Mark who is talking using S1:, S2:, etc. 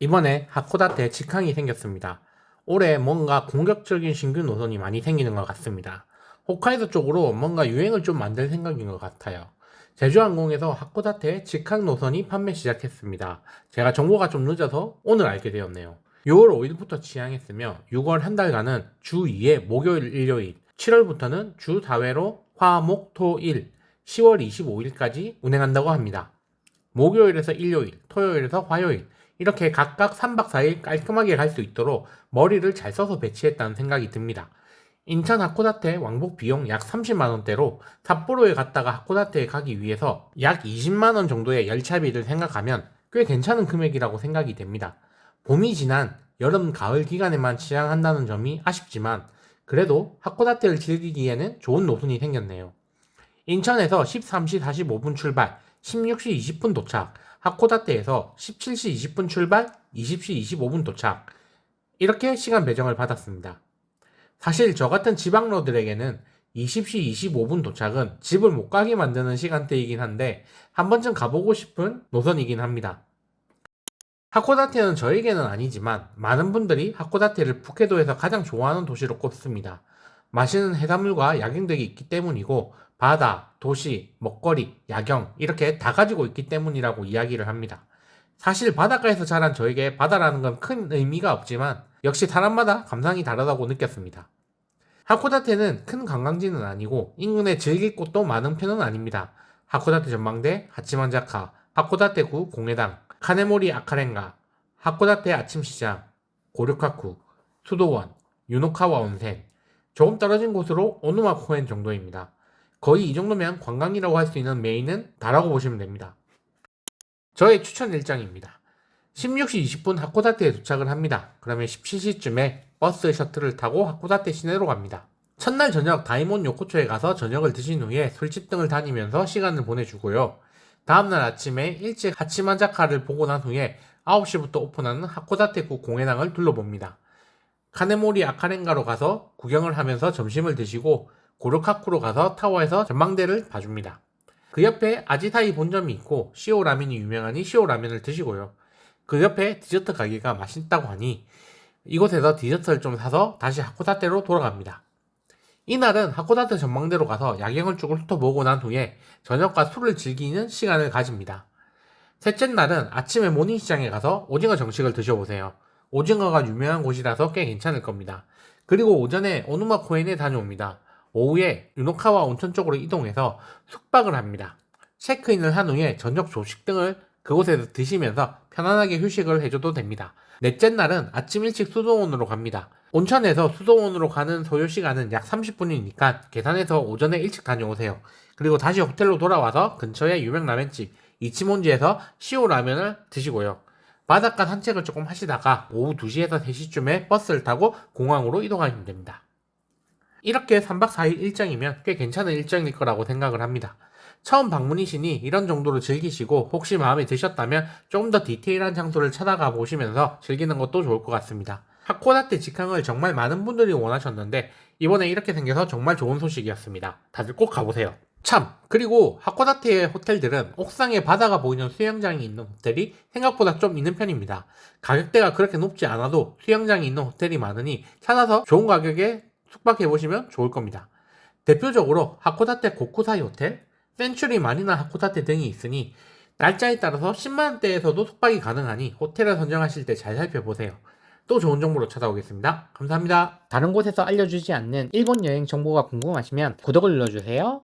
S1: 이번에 하코다테 직항이 생겼습니다. 올해 뭔가 공격적인 신규 노선이 많이 생기는 것 같습니다. 홋카이도 쪽으로 뭔가 유행을 좀 만들 생각인 것 같아요. 제주항공에서 하코다테 직항 노선이 판매 시작했습니다. 제가 정보가 좀 늦어서 오늘 알게 되었네요. 6월 5일부터 취항했으며 6월 한 달간은 주 2회 목요일 일요일, 7월부터는 주 4회로 화, 목, 토, 일, 10월 25일까지 운행한다고 합니다. 목요일에서 일요일, 토요일에서 화요일 이렇게 각각 3박 4일 깔끔하게 갈 수 있도록 머리를 잘 써서 배치했다는 생각이 듭니다. 인천 하코다테 왕복 비용 약 30만원대로 삿포로에 갔다가 하코다테에 가기 위해서 약 20만원 정도의 열차비를 생각하면 꽤 괜찮은 금액이라고 생각이 됩니다. 봄이 지난 여름, 가을 기간에만 취항한다는 점이 아쉽지만 그래도 하코다테를 즐기기에는 좋은 노선이 생겼네요. 인천에서 13시 45분 출발, 16시 20분 도착, 하코다테에서 17시 20분 출발, 20시 25분 도착. 이렇게 시간 배정을 받았습니다. 사실 저 같은 지방러들에게는 20시 25분 도착은 집을 못 가게 만드는 시간대이긴 한데 한 번쯤 가보고 싶은 노선이긴 합니다. 하코다테는 저에게는 아니지만 많은 분들이 하코다테를 푸케도에서 가장 좋아하는 도시로 꼽습니다. 맛있는 해산물과 야경들이 있기 때문이고 바다, 도시, 먹거리, 야경 이렇게 다 가지고 있기 때문이라고 이야기를 합니다. 사실 바닷가에서 자란 저에게 바다라는 건 큰 의미가 없지만 역시 사람마다 감상이 다르다고 느꼈습니다. 하코다테는 큰 관광지는 아니고 인근에 즐길 곳도 많은 편은 아닙니다. 하코다테 전망대, 하치만자카, 하코다테구 공회당, 카네모리 아카렌가, 하코다테 아침시장, 고류카쿠, 수도원, 유노카와 온센, 조금 떨어진 곳으로 오누마 코엔 정도입니다. 거의 이 정도면 관광이라고 할 수 있는 메인은 다라고 보시면 됩니다. 저의 추천 일정입니다. 16시 20분 하코다테에 도착을 합니다. 그러면 17시쯤에 버스 셔틀을 타고 하코다테 시내로 갑니다. 첫날 저녁 다이몬 요코초에 가서 저녁을 드신 후에 술집 등을 다니면서 시간을 보내주고요. 다음날 아침에 일찍 하치만자카를 보고 난 후에 9시부터 오픈하는 하코다테구 공회당을 둘러봅니다. 카네모리 아카렌가로 가서 구경을 하면서 점심을 드시고 고르카쿠로 가서 타워에서 전망대를 봐줍니다. 그 옆에 아지타이 본점이 있고 시오 라면이 유명하니 시오 라면을 드시고요. 그 옆에 디저트 가게가 맛있다고 하니 이곳에서 디저트를 좀 사서 다시 하코다테로 돌아갑니다. 이날은 하코다테 전망대로 가서 야경을 쭉 훑어보고 난 후에 저녁과 술을 즐기는 시간을 가집니다. 셋째 날은 아침에 모닝시장에 가서 오징어 정식을 드셔보세요. 오징어가 유명한 곳이라서 꽤 괜찮을 겁니다. 그리고 오전에 오누마 코엔에 다녀옵니다. 오후에 유노카와 온천 쪽으로 이동해서 숙박을 합니다. 체크인을 한 후에 저녁 조식 등을 그곳에서 드시면서 편안하게 휴식을 해줘도 됩니다. 넷째 날은 아침 일찍 수도원으로 갑니다. 온천에서 수도원으로 가는 소요 시간은 약 30분이니까 계산해서 오전에 일찍 다녀오세요. 그리고 다시 호텔로 돌아와서 근처의 유명 라면집 이치몬지에서 시오 라면을 드시고요. 바닷가 산책을 조금 하시다가 오후 2시에서 3시쯤에 버스를 타고 공항으로 이동하시면 됩니다. 이렇게 3박 4일 일정이면 꽤 괜찮은 일정일 거라고 생각을 합니다. 처음 방문이시니 이런 정도로 즐기시고 혹시 마음에 드셨다면 조금 더 디테일한 장소를 찾아가 보시면서 즐기는 것도 좋을 것 같습니다. 하코다테 직항을 정말 많은 분들이 원하셨는데 이번에 이렇게 생겨서 정말 좋은 소식이었습니다. 다들 꼭 가보세요. 참 그리고 하코다테의 호텔들은 옥상에 바다가 보이는 수영장이 있는 호텔이 생각보다 좀 있는 편입니다. 가격대가 그렇게 높지 않아도 수영장이 있는 호텔이 많으니 찾아서 좋은 가격에 숙박해 보시면 좋을 겁니다. 대표적으로 하코다테 고쿠사이 호텔, 센츄리 마리나 하코다테 등이 있으니 날짜에 따라서 10만원대에서도 숙박이 가능하니 호텔을 선정하실 때 잘 살펴보세요. 또 좋은 정보로 찾아오겠습니다. 감사합니다.
S2: 다른 곳에서 알려주지 않는 일본 여행 정보가 궁금하시면 구독을 눌러주세요.